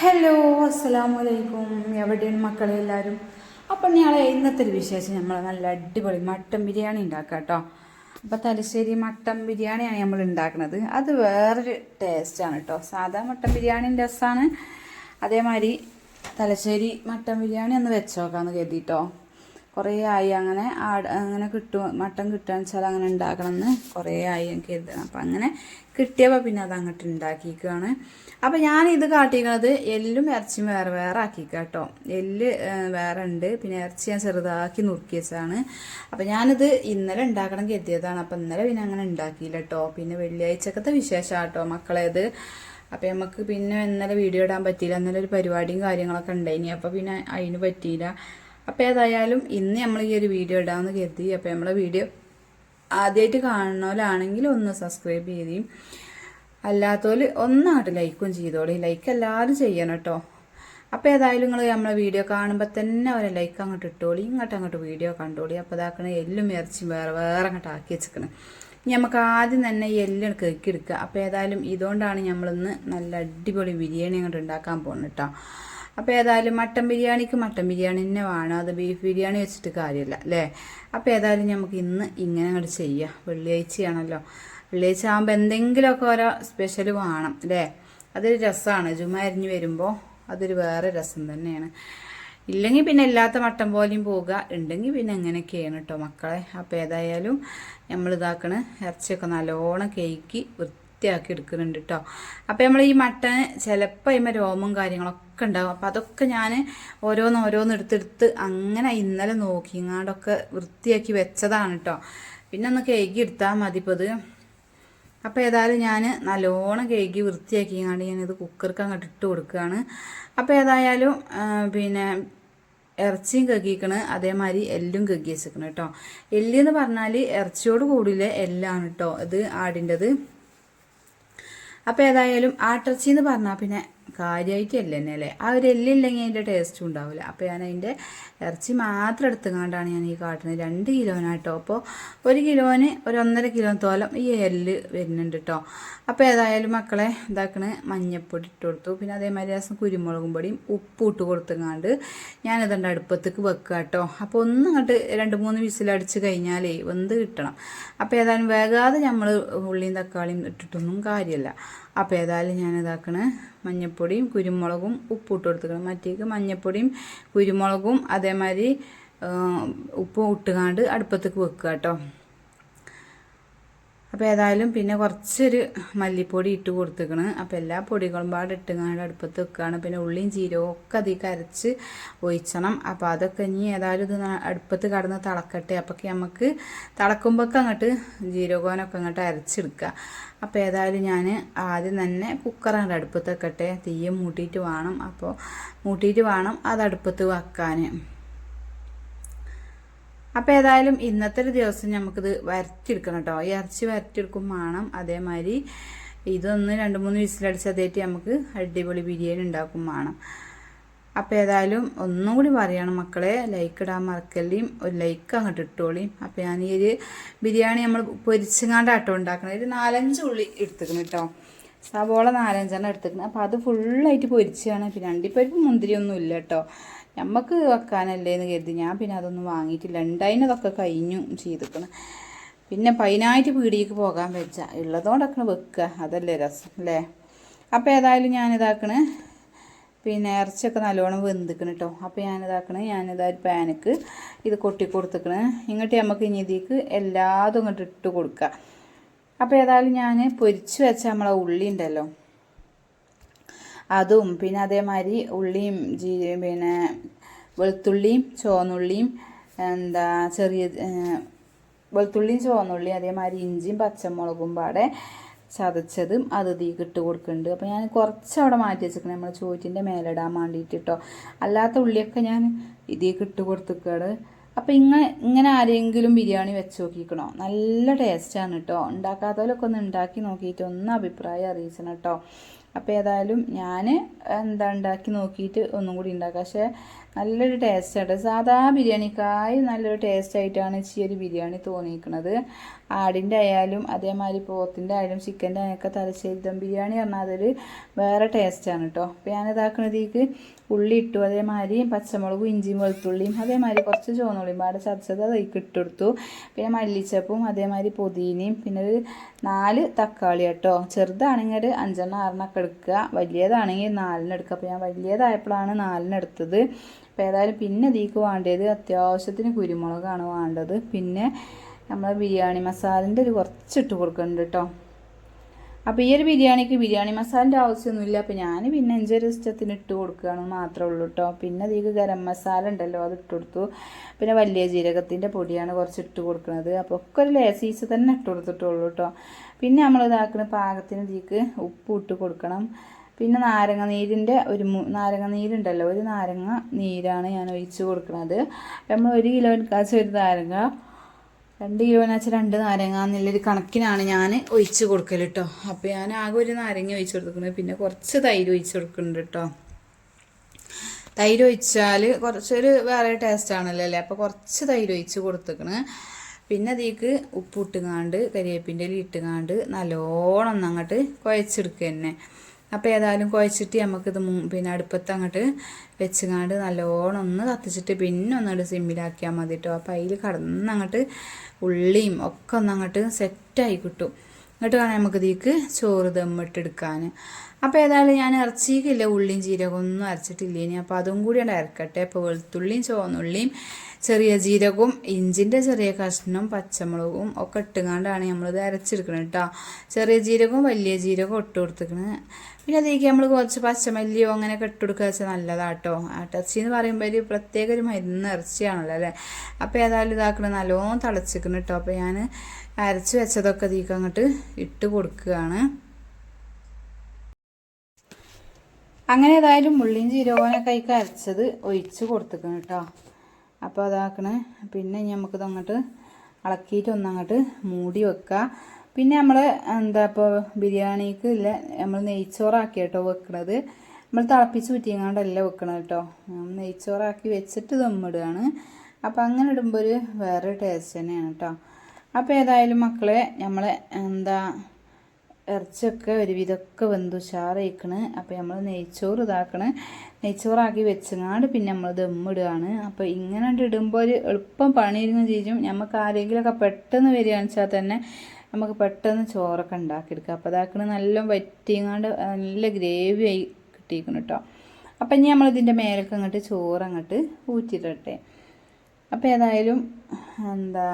Hello അസ്സലാമു അലൈക്കും എവിടെയാണ് മക്കളെ എല്ലാവരും? അപ്പം ഞങ്ങളെ ഇന്നത്തെ ഒരു വിശേഷം. നമ്മൾ നല്ല അടിപൊളി മട്ടൻ ബിരിയാണി ഉണ്ടാക്കാം കേട്ടോ. അപ്പോൾ തലശ്ശേരി മട്ടൻ ബിരിയാണിയാണ് നമ്മൾ ഉണ്ടാക്കുന്നത് അത് വേറൊരു ടേസ്റ്റാണ് കേട്ടോ. സാധാ മട്ടൻ ബിരിയാണിന്റെ രസമാണ് അതേമാതിരി തലശ്ശേരി മട്ടൻ ബിരിയാണി ഒന്ന് വെച്ചോക്കാന്ന് കരുതിട്ടോ. കുറേ ആയി. അങ്ങനെ ആട് അങ്ങനെ കിട്ടും മട്ടൻ കിട്ടുകയെന്ന് വെച്ചാൽ അങ്ങനെ ഉണ്ടാക്കണമെന്ന് കുറേ ആയി എനിക്ക് കരുതണം അപ്പം അങ്ങനെ കിട്ടിയപ്പോൾ പിന്നെ അത് അങ്ങോട്ട് ഉണ്ടാക്കിയിരിക്കുകയാണ് അപ്പം ഞാൻ ഇത് കാട്ടിക്കുന്നത് എല്ലും ഇറച്ചിയും വേറെ വേറെ ആക്കിക്കുക കേട്ടോ എല്ല് വേറെ ഉണ്ട്. പിന്നെ ഇറച്ചി ഞാൻ ചെറുതാക്കി നുറുക്കി വെച്ചതാണ്. അപ്പം ഞാനിത് ഇന്നലെ ഉണ്ടാക്കണം കരുതിയതാണ്. അപ്പം ഇന്നലെ പിന്നെ അങ്ങനെ ഉണ്ടാക്കിയില്ല കേട്ടോ പിന്നെ വെള്ളിയാഴ്ചക്കത്തെ വിശേഷമാണ് കേട്ടോ മക്കളേത് അപ്പം നമുക്ക് പിന്നെ ഇന്നലെ വീഡിയോ ഇടാൻ പറ്റിയില്ല. ഇന്നലെ ഒരു പരിപാടിയും കാര്യങ്ങളൊക്കെ ഉണ്ടായിനി. അപ്പോൾ പിന്നെ അതിന് പറ്റിയില്ല. അപ്പോൾ ഏതായാലും ഇന്ന് നമ്മൾ ഈ ഒരു വീഡിയോ ഇടാമെന്ന് കരുതി. അപ്പോൾ നമ്മളെ വീഡിയോ ആദ്യമായിട്ട് കാണുന്നവരാണെങ്കിൽ ഒന്ന് സബ്സ്ക്രൈബ് ചെയ്തേയും അല്ലാത്തവർ ഒന്നായിട്ട് ലൈക്കും ചെയ്തോളി. ലൈക്ക് എല്ലാവരും ചെയ്യണം കേട്ടോ അപ്പോൾ ഏതായാലും നിങ്ങൾ നമ്മളെ വീഡിയോ കാണുമ്പോൾ തന്നെ അവരെ ലൈക്ക് അങ്ങോട്ട് ഇട്ടോളി. ഇങ്ങോട്ട് അങ്ങോട്ട് വീഡിയോ കണ്ടോളി. അപ്പോൾ ഇതാക്കണ എല്ലും ഇറച്ചിയും വേറെ വേറെ അങ്ങോട്ട് ആക്കി വെച്ചിക്കണം. ഇനി നമുക്ക് ആദ്യം തന്നെ ഈ എല്ലാം കേക്കെടുക്കുക അപ്പോൾ ഏതായാലും ഇതുകൊണ്ടാണ് നമ്മളിന്ന് നല്ല അടിപൊളി ബിരിയാണി അങ്ങോട്ട് ഉണ്ടാക്കാൻ പോകുന്നത് കേട്ടോ അപ്പോൾ ഏതായാലും മട്ടൻ ബിരിയാണിക്ക് മട്ടൻ ബിരിയാണി തന്നെ വേണം. അത് ബീഫ് ബിരിയാണി വെച്ചിട്ട് കാര്യമില്ല അല്ലേ? അപ്പോൾ ഏതായാലും നമുക്ക് ഇന്ന് ഇങ്ങനെ അങ്ങോട്ട് ചെയ്യാം. വെള്ളിയാഴ്ചയാണല്ലോ. വെള്ളിയാഴ്ച ആകുമ്പോൾ എന്തെങ്കിലുമൊക്കെ ഓരോ സ്പെഷ്യൽ വേണം അല്ലേ? അതൊരു രസമാണ് ജുമ അരിഞ്ഞ് വരുമ്പോൾ അതൊരു വേറെ രസം തന്നെയാണ്. ഇല്ലെങ്കിൽ പിന്നെ ഇല്ലാത്ത മട്ടൻ പോലെയും പോവുക. ഉണ്ടെങ്കിൽ പിന്നെ എങ്ങനെയൊക്കെയാണ് കേട്ടോ മക്കളെ. അപ്പോൾ ഏതായാലും നമ്മൾ ഇതാക്കണ. ഇറച്ചിയൊക്കെ നല്ലോണം കേക്ക് വൃത്തിയാക്കി എടുക്കുന്നുണ്ട് കേട്ടോ അപ്പോൾ നമ്മൾ ഈ മട്ടൻ ചിലപ്പോൾ അതിമ രോമം കാര്യങ്ങളൊക്കെ ഉണ്ടാകും അപ്പോൾ അതൊക്കെ ഞാൻ ഓരോന്ന് ഓരോന്ന് എടുത്തെടുത്ത് അങ്ങനെ ഇന്നലെ നോക്കിങ്ങാണ്ടൊക്കെ വൃത്തിയാക്കി വെച്ചതാണ് കേട്ടോ പിന്നെ ഒന്ന് കേക്ക് എടുത്താൽ മതി ഇപ്പോൾ ഇത്. അപ്പോൾ ഏതായാലും ഞാൻ നല്ലോണം കേക്ക് വൃത്തിയാക്കിങ്ങാണ്ട് ഞാനിത് കുക്കർക്ക് അങ്ങോട്ട് ഇട്ട് കൊടുക്കുകയാണ് അപ്പോൾ ഏതായാലും പിന്നെ ഇറച്ചിയും കക്കിക്കണ് അതേമാതിരി എല്ലും കക്കി വെച്ചിരിക്കണം കേട്ടോ എല്ലെന്ന് പറഞ്ഞാൽ ഇറച്ചിയോട് കൂടിയില്ല എല്ലാണ് കേട്ടോ ഇത് ആടിന്റെത്. അപ്പോൾ ഏതായാലും ആട്ടർച്ചി എന്ന് പറഞ്ഞാൽ പിന്നെ കാര്യമായിട്ടല്ല തന്നെ അല്ലേ ആ ഒരു എല്ലില്ലെങ്കിൽ അതിന്റെ ടേസ്റ്റും ഉണ്ടാവില്ല. അപ്പോൾ ഞാൻ അതിന്റെ ഇറച്ചി മാത്രം എടുത്തുകൊണ്ടാണ് ഞാൻ ഈ കാട്ടുന്നത്. രണ്ട് കിലോനാട്ടോ അപ്പോൾ ഒരു കിലോന് ഒരു ഒന്നര കിലോ തോലം ഈ എല്ല് വരുന്നുണ്ട് കേട്ടോ. അപ്പോൾ ഏതായാലും മക്കളെ ഇതാക്കണ് മഞ്ഞപ്പൊടി ഇട്ട് കൊടുത്തു. പിന്നെ അതേമാതിരി രസം കുരുമുളകും പൊടിയും ഉപ്പും ഇട്ട് കൊടുത്തുങ്ങാണ്ട് ഞാനിതുണ്ട് അടുപ്പത്തേക്ക് വെക്കുക കേട്ടോ. അപ്പോൾ ഒന്ന് അങ്ങോട്ട് രണ്ട് മൂന്ന് വിസിലടിച്ച് കഴിഞ്ഞാലേ വെന്ത് കിട്ടണം. അപ്പോൾ ഏതായാലും വേഗാതെ നമ്മൾ ഉള്ളിയും തക്കാളിയും ഇട്ടിട്ടൊന്നും കാര്യമില്ല അപ്പോൾ ഏതായാലും ഞാൻ ഇതാക്കണ. മഞ്ഞപ്പൊടിയും കുരുമുളകും ഉപ്പും ഇട്ട് കൊടുത്തിക്കണം മറ്റേക്ക് മഞ്ഞപ്പൊടിയും കുരുമുളകും അതേമാതിരി ഉപ്പും ഇട്ടുകാണ്ട് അടുപ്പത്തേക്ക് വെക്കുക കേട്ടോ. അപ്പോൾ ഏതായാലും പിന്നെ കുറച്ചൊരു മല്ലിപ്പൊടി ഇട്ട് കൊടുത്തേക്കണ്. അപ്പോൾ എല്ലാ പൊടികളും പാടെ ഇട്ടുങ്ങാണ്ട് അടുപ്പത്ത് വെക്കുകയാണ് പിന്നെ ഉള്ളിയും ജീരകവും ഒക്കെ അതിൽ അരച്ച് ഒഴിച്ചണം. അപ്പോൾ അതൊക്കെ ഇനി ഏതായാലും ഇത് അടുപ്പത്ത് കടന്ന് തിളക്കട്ടെ. അപ്പോൾ നമുക്ക് തിളക്കുമ്പോഴൊക്കെ അങ്ങോട്ട് ജീരകോനൊക്കെ അങ്ങോട്ട് അരച്ചെടുക്കുക അപ്പോൾ ഏതായാലും ഞാൻ ആദ്യം തന്നെ കുക്കറാണ് അടുപ്പത്ത് വെക്കട്ടെ. തീയും മൂട്ടിയിട്ട് വേണം. അപ്പോൾ മൂട്ടിയിട്ട് വേണം അത് അടുപ്പത്ത് വെക്കാൻ അപ്പോൾ ഏതായാലും ഇന്നത്തെ ഒരു ദിവസം നമുക്കിത് വരച്ചെടുക്കണം കേട്ടോ. ഈ ഇറച്ചി വരച്ചെടുക്കും വേണം അതേമാതിരി ഇതൊന്ന് രണ്ട് മൂന്ന് വിസിലടിച്ച് അതേറ്റ് നമുക്ക് അടിപൊളി ബിരിയാണി ഉണ്ടാക്കും വേണം അപ്പോൾ ഏതായാലും ഒന്നും കൂടി പറയണം മക്കളെ ലൈക്ക് ഇടാൻ മറക്കല്ലേയും ഒരു ലൈക്ക് അങ്ങോട്ട് ഇട്ടോളിയും അപ്പോൾ ഞാൻ ഈ ഒരു ബിരിയാണി നമ്മൾ പൊരിച്ചങ്ങാണ്ടാട്ടോ ഉണ്ടാക്കണം ഒരു നാലഞ്ച് ഉള്ളി എടുത്തിക്കണം കേട്ടോ. സവോള നാലഞ്ചെണ്ണം എടുത്തേക്കണം അപ്പോൾ അത് ഫുള്ളായിട്ട് പൊരിച്ചാണ്. പിന്നെ അണ്ടിപ്പരിപ്പ് മുന്തിരിയൊന്നും ഇല്ല കേട്ടോ. നമുക്ക് വെക്കാനല്ലേ എന്ന് കരുതി. ഞാൻ പിന്നെ അതൊന്നും വാങ്ങിയിട്ടില്ല. ഉണ്ടായിനതൊക്കെ കഴിഞ്ഞു ചെയ്തിക്കണം. പിന്നെ പതിനായിട്ട് പീടിയേക്ക് പോകാൻ വെച്ച ഉള്ളതുകൊണ്ടൊക്കെ വെക്കുക അതല്ലേ രസം അല്ലേ അപ്പോൾ ഏതായാലും ഞാനിതാക്കണ്. പിന്നെ ഇറച്ചിയൊക്കെ നല്ലോണം വെന്തിക്കണം കേട്ടോ അപ്പോൾ ഞാനിതാക്കണ്. ഞാനിതാ ഒരു പാനക്ക് ഇത് കൊട്ടി കൊടുത്തിക്കണ്. ഇങ്ങോട്ട് നമുക്ക് ഇനി ഇതിക്ക് എല്ലാതും ഇങ്ങോട്ട് ഇട്ട് കൊടുക്കുക അപ്പോൾ ഏതായാലും ഞാൻ പൊരിച്ച് വെച്ച നമ്മളെ ഉള്ളി ഉണ്ടല്ലോ അതും പിന്നെ അതേമാതിരി ഉള്ളിയും ജീ പിന്നെ വെളുത്തുള്ളിയും ചുവന്നുള്ളിയും എന്താ ചെറിയ വെളുത്തുള്ളിയും ചുവന്നുള്ളിയും അതേമാതിരി ഇഞ്ചിയും പച്ചമുളകും പാടെ ചതച്ചതും അത് തീ ഇട്ട് കൊടുക്കുന്നുണ്ട്. അപ്പോൾ ഞാൻ കുറച്ച് അവിടെ മാറ്റി വെച്ചിരിക്കണം നമ്മൾ ചോറ്റിന്റെ മേലിടാൻ വേണ്ടിയിട്ട് കേട്ടോ അല്ലാത്ത ഉള്ളിയൊക്കെ ഞാൻ ഇതിലേക്ക് ഇട്ട് കൊടുത്തിക്കാണ് അപ്പോൾ ഇങ്ങനെ ഇങ്ങനെ ആരെങ്കിലും ബിരിയാണി വെച്ച് നോക്കിക്കണോ? നല്ല ടേസ്റ്റാണ് കേട്ടോ ഉണ്ടാക്കാത്തവരൊക്കെ ഒന്ന് ഉണ്ടാക്കി നോക്കിയിട്ട് ഒന്ന് അഭിപ്രായം അറിയിച്ചണം കേട്ടോ അപ്പോൾ ഏതായാലും ഞാൻ എന്താ ഉണ്ടാക്കി നോക്കിയിട്ട് ഒന്നും കൂടി ഉണ്ടാക്കാം. പക്ഷേ നല്ലൊരു ടേസ്റ്റ് ആണ്. സാധാ ബിരിയാണിക്കായി നല്ലൊരു ടേസ്റ്റ് ആയിട്ടാണ് ഈ ഒരു ബിരിയാണി തോന്നിയിരിക്കുന്നത് ആടിന്റെ ആയാലും അതേമാതിരി പോത്തിന്റെ ആയാലും ചിക്കന്റെ ആയൊക്കെ തലശ്ശേരി ദം ബിരിയാണി പറഞ്ഞാൽ അതൊരു വേറെ ടേസ്റ്റാണ് കേട്ടോ അപ്പോൾ ഞാൻ ഇതാക്കണതേക്ക് ഉള്ളി ഇട്ടു അതേമാതിരി പച്ചമുളകും ഇഞ്ചിയും വെളുത്തുള്ളിയും അതേമാതിരി കുറച്ച് ചുവന്നുള്ളിയും പാടെ ചതച്ചത് അതിലേക്ക് ഇട്ടെടുത്തു പിന്നെ മല്ലിച്ചപ്പും അതേമാതിരി പുതിനയും പിന്നെ ഒരു നാല് തക്കാളി കേട്ടോ ചെറുതാണെങ്കിൽ ഒരു അഞ്ചെണ്ണം ആറെണ്ണൊക്കെ എടുക്കുക. വലിയതാണെങ്കിൽ നാലിന് എടുക്കുക. അപ്പോൾ ഞാൻ വലിയതായപ്പോഴാണ് നാലിന് എടുത്തത്. അപ്പോൾ ഏതായാലും പിന്നെ ഇതിക്ക് വേണ്ടത് അത്യാവശ്യത്തിന് കുരുമുളകാണ് വേണ്ടത്. പിന്നെ നമ്മൾ ബിരിയാണി മസാലന്റെ ഒരു കുറച്ചിട്ട് കൊടുക്കുന്നുണ്ട് കേട്ടോ അപ്പോൾ ഈ ഒരു ബിരിയാണിക്ക് ബിരിയാണി മസാലന്റെ ആവശ്യമൊന്നുമില്ല. അപ്പോൾ ഞാൻ പിന്നെ അഞ്ചര ഇഷ്ടത്തിന് ഇട്ട് കൊടുക്കുകയാണ് മാത്രമേ ഉള്ളൂ കേട്ടോ പിന്നെ അതിലേക്ക് ഗരം മസാല ഉണ്ടല്ലോ അത് ഇട്ട് കൊടുത്തു. പിന്നെ വലിയ ജീരകത്തിന്റെ പൊടിയാണ് കുറച്ച് ഇട്ട് കൊടുക്കുന്നത്. അപ്പോൾ ഒക്കെ ഒരു ലേസീസ് തന്നെ ഇട്ട് കൊടുത്തിട്ടുള്ളൂ കേട്ടോ പിന്നെ നമ്മൾ ഇതാക്കുന്ന പാകത്തിന് ഇതിലേക്ക് ഉപ്പ് ഇട്ട് കൊടുക്കണം. പിന്നെ നാരങ്ങ നീരിന്റെ ഒരു നാരങ്ങ നീരുണ്ടല്ലോ ഒരു നാരങ്ങ നീരാണ് ഞാൻ ഒഴിച്ച് കൊടുക്കുന്നത് നമ്മൾ ഒരു കിലോ കാശ് ഒരു നാരങ്ങ രണ്ട് കിലോന്ന് വെച്ചാൽ രണ്ട് നാരങ്ങ എന്നുള്ളൊരു കണക്കിനാണ് ഞാൻ ഒഴിച്ച് കൊടുക്കൽ കേട്ടോ അപ്പോൾ ഞാൻ ആകെ ഒരു നാരങ്ങ ഒഴിച്ച് കൊടുക്കുന്നത് പിന്നെ കുറച്ച് തൈര് ഒഴിച്ച് കൊടുക്കുന്നുണ്ട് കേട്ടോ തൈര് ഒഴിച്ചാൽ കുറച്ചൊരു വേറെ ടേസ്റ്റ് ആണല്ലോ അല്ലേ? അപ്പോൾ കുറച്ച് തൈര് ഒഴിച്ച് കൊടുത്തേക്കണ്. പിന്നെ അതിലേക്ക് ഉപ്പ് ഇട്ടുകാണ്ട് കരിവേപ്പിന്റെ ഇട്ടുകാണ്ട് നല്ലോണം അങ്ങോട്ട് കുഴച്ചെടുക്കുക തന്നെ. അപ്പോൾ ഏതായാലും കുഴച്ചിട്ട് നമുക്കിത് പിന്നെ അടുപ്പത്ത് അങ്ങോട്ട് വെച്ചുകാണ്ട് നല്ലോണം ഒന്ന് കത്തിച്ചിട്ട് പിന്നെ ഒന്നങ്ങോട്ട് സിമ്മിലാക്കിയാൽ മതി കേട്ടോ അപ്പോൾ അതിൽ കടന്നങ്ങോട്ട് ഉള്ളിയും ഒക്കെ ഒന്ന് അങ്ങോട്ട് സെറ്റായി കിട്ടും. എന്നിട്ട് വേണം നമുക്ക് ഇതിലേക്ക് ചോറ് ദമ്മിട്ടെടുക്കാൻ അപ്പോൾ ഏതായാലും ഞാൻ ഇറച്ചിക്കില്ല ഉള്ളിയും ജീരകവും ഒന്നും അരച്ചിട്ടില്ല ഇനി. അപ്പോൾ അതും കൂടി ഉണ്ട് അരക്കട്ടെ. അപ്പോൾ വെളുത്തുള്ളിയും ചുവന്നുള്ളിയും ചെറിയ ജീരകവും ഇഞ്ചിന്റെ ചെറിയ കഷ്ണം പച്ചമുളകും ഒക്കെ ഇട്ടുകൊണ്ടാണ് നമ്മളിത് അരച്ചെടുക്കുന്നത് കേട്ടോ ചെറിയ ജീരകവും വലിയ ജീരകവും ഇട്ട് കൊടുത്തിരിക്കുന്നത് പിന്നെ അതിലേക്ക് നമ്മൾ കുറച്ച് പച്ചമല്ലിയോ അങ്ങനെ ഇട്ട് കൊടുക്കുക വെച്ചാൽ നല്ലതാട്ടോ. ഇറച്ചി എന്ന് പറയുമ്പോൾ ഒരു പ്രത്യേക ഒരു മരുന്ന് ഇറച്ചിയാണല്ലോ അല്ലേ? അപ്പോൾ ഏതായാലും ഇതാക്കണം നല്ലോണം തിളച്ചിക്കണം കേട്ടോ അപ്പോൾ ഞാൻ അരച്ച് വെച്ചതൊക്കെ ഇതിലേക്ക് അങ്ങോട്ട് ഇട്ട് കൊടുക്കുകയാണ്. അങ്ങനെ ഏതായാലും ഉള്ളിയും ജീരകോനൊക്കെ അതിൽ അരച്ചത് ഒഴിച്ച് കൊടുത്തിക്കണം കേട്ടോ. അപ്പോൾ അതാക്കണേ. പിന്നെ നമുക്കിത് അങ്ങോട്ട് ഇളക്കിയിട്ട് ഒന്നങ്ങോട്ട് മൂടി വെക്കുക. പിന്നെ നമ്മൾ എന്താ ഇപ്പോൾ ബിരിയാണിക്ക് ഇല്ല നമ്മൾ നെയ്ച്ചോറാക്കി കേട്ടോ വെക്കണത്. നമ്മൾ തിളപ്പിച്ച് കുറ്റിയങ്ങാണ്ടല്ല വെക്കണം കേട്ടോ. നെയ്ച്ചോറാക്കി വെച്ചിട്ട് ദമ്മിടുകയാണ് അപ്പോൾ അങ്ങനെ ഇടുമ്പോൾ ഒരു വേറെ ടേസ്റ്റ് തന്നെയാണ് കേട്ടോ. അപ്പോൾ ഏതായാലും മക്കളെ നമ്മളെ എന്താ ഇറച്ചിയൊക്കെ ഒരുവിധമൊക്കെ വെന്ത് ഉഷാറായിക്കണ്. അപ്പോൾ നമ്മൾ നെയ്ച്ചോറ് ഇതാക്കണ്. നെയ്ച്ചോറാക്കി വെച്ചങ്ങാണ്ട് പിന്നെ നമ്മൾ ദമ്മിടുകയാണ്. അപ്പോൾ ഇങ്ങനെ ഇടുമ്പോൾ ഒരു എളുപ്പം പണിയിരുന്ന ചെയ്യും നമുക്ക് ആരെങ്കിലുമൊക്കെ പെട്ടെന്ന് വരികയാണെന്ന് വെച്ചാൽ തന്നെ നമുക്ക് പെട്ടെന്ന് ചോറൊക്കെ ഉണ്ടാക്കിയെടുക്കാം അപ്പോൾ അതാക്കണ നല്ല വറ്റിങ്ങാണ്ട് നല്ല ഗ്രേവി ആയി കിട്ടിയിരിക്കണം കേട്ടോ അപ്പം ഇനി നമ്മളിതിന്റെ മേലൊക്കെ അങ്ങോട്ട് ചോറ് അങ്ങോട്ട് ഊറ്റിയിട്ടെ അപ്പോൾ ഏതായാലും എന്താ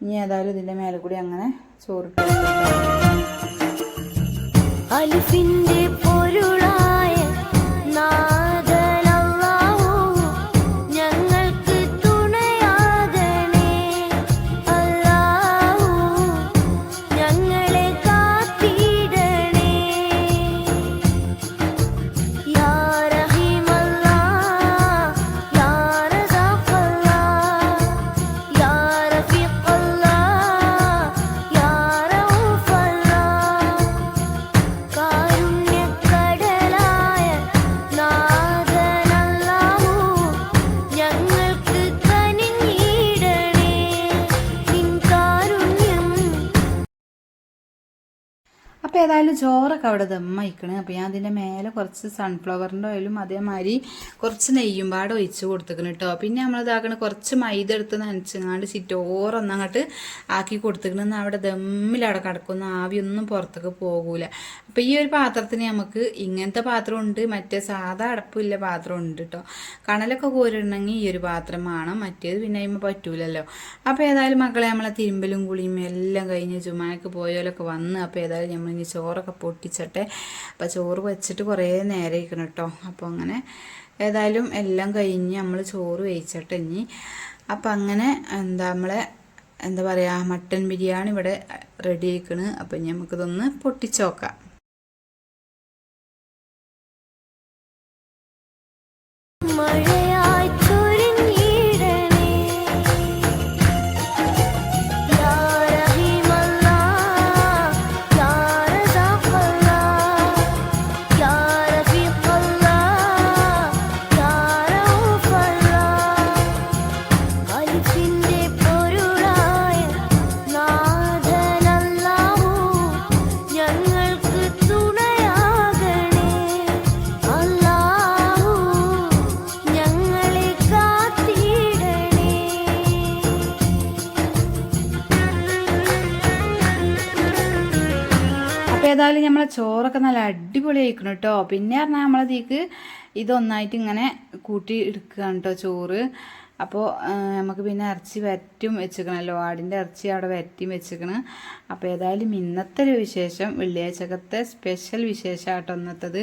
ഇനി ഏതായാലും ഇതിന്റെ മേലെ കൂടി അങ്ങനെ ചോറിട്ട്. അലിഫിന്റെ ഏതായാലും ചോറൊക്കെ അവിടെ ദമ്മയിക്കണ്. അപ്പോൾ ഞാൻ അതിന്റെ മേലെ കുറച്ച് സൺഫ്ലവറിന്റെ ഓയിലും അതേമാതിരി കുറച്ച് നെയ്യും പാടെ ഒഴിച്ച് കൊടുത്തേക്കണം കേട്ടോ പിന്നെ നമ്മൾ ഇതാക്കണ കുറച്ച് മൈദ എടുത്ത് നനച്ചങ്ങാണ്ട് ചിറ്റോറൊന്നങ്ങോട്ട് ആക്കി കൊടുത്തിക്കണം. അവിടെ ദമ്മിലവിടെ കിടക്കുന്ന. ആവിയൊന്നും പുറത്തേക്ക് പോകൂല. അപ്പോൾ ഈ ഒരു പാത്രത്തിന് നമുക്ക് ഇങ്ങനത്തെ പാത്രം ഉണ്ട് മറ്റേ സാധാ അടപ്പില്ല പാത്രം ഉണ്ട് കേട്ടോ കണലൊക്കെ കോരിടണമെങ്കിൽ ഈ ഒരു പാത്രം വേണം. മറ്റേത് പിന്നെ അതിന് പറ്റൂലല്ലോ. അപ്പോൾ ഏതായാലും മക്കളെ നമ്മളെ തിരുമ്പലും കുളിയും എല്ലാം കഴിഞ്ഞ് ചുമ്മാക്ക് പോയാലൊക്കെ വന്ന് അപ്പോൾ ഏതായാലും നമ്മൾ ഇനി ചോറൊക്കെ പൊട്ടിച്ചട്ടെ. അപ്പോൾ ചോറ് വെച്ചിട്ട് കുറേ നേരം ഇരിക്കണം കേട്ടോ അപ്പോൾ അങ്ങനെ ഏതായാലും എല്ലാം കഴിഞ്ഞ് നമ്മൾ ചോറ് വേവിച്ചിട്ട് ഇനി. അപ്പം അങ്ങനെ എന്താ നമ്മളെ എന്താ പറയുക മട്ടൻ ബിരിയാണി ഇവിടെ റെഡി ആയിക്കണ് അപ്പം നമുക്കിതൊന്ന് പൊട്ടിച്ചോക്കാം മഴ നമ്മളെ ചോറൊക്കെ നല്ല അടിപൊളി ആയിക്കണം കേട്ടോ പിന്നെ പറഞ്ഞാൽ നമ്മളതീക്ക് ഇതൊന്നായിട്ട് ഇങ്ങനെ കൂട്ടി എടുക്കുകയാണ് കേട്ടോ ചോറ്. അപ്പോൾ നമുക്ക് പിന്നെ ഇറച്ചി വരറ്റും വെച്ചേക്കണല്ലോ. ആടിന്റെ ഇറച്ചി അവിടെ വരട്ടിയും വെച്ചേക്കണ്. അപ്പോൾ ഏതായാലും ഇന്നത്തെ ഒരു വിശേഷം വെള്ളിയാഴ്ചക്കത്തെ സ്പെഷ്യൽ വിശേഷമാട്ടോ ഇന്നത്തത്.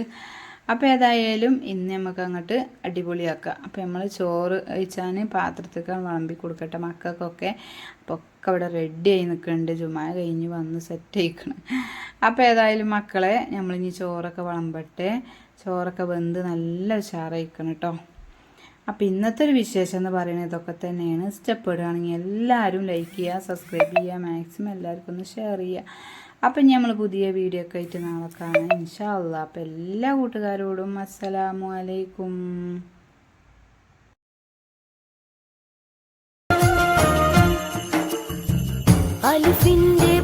അപ്പോൾ ഏതായാലും ഇന്ന് നമുക്ക് അങ്ങോട്ട് അടിപൊളിയാക്കാം. അപ്പോൾ നമ്മൾ ചോറ് കഴിച്ചാൽ പാത്രത്തേക്ക് വിളമ്പി കൊടുക്കട്ടെ മക്കൾക്കൊക്കെ. അപ്പോൾ ഒക്കെ അവിടെ റെഡി ആയി നിൽക്കുന്നുണ്ട് ജുമായ കഴിഞ്ഞ് വന്ന് സെറ്റ് ആയിക്കണം. അപ്പോൾ ഏതായാലും മക്കളെ നമ്മളിനി ചോറൊക്കെ വിളമ്പട്ടെ. ചോറൊക്കെ വെന്ത് നല്ല ഉഷാറായിക്കണം കേട്ടോ അപ്പോൾ ഇന്നത്തെ ഒരു വിശേഷം എന്ന് പറയുന്നത് ഇതൊക്കെ തന്നെയാണ്. ഇഷ്ടപ്പെടുകയാണെങ്കിൽ എല്ലാവരും ലൈക്ക് ചെയ്യുക സബ്സ്ക്രൈബ് ചെയ്യുക മാക്സിമം എല്ലാവർക്കും ഒന്ന് ഷെയർ ചെയ്യുക. അപ്പം നമ്മൾ പുതിയ വീഡിയോ ഒക്കെ ആയിട്ട് നാളെ കാണാം. ഇൻഷാ അപ്പം എല്ലാ കൂട്ടുകാരോടും അസ്സലാമു അലൈക്കും. അലിഫിന്റെ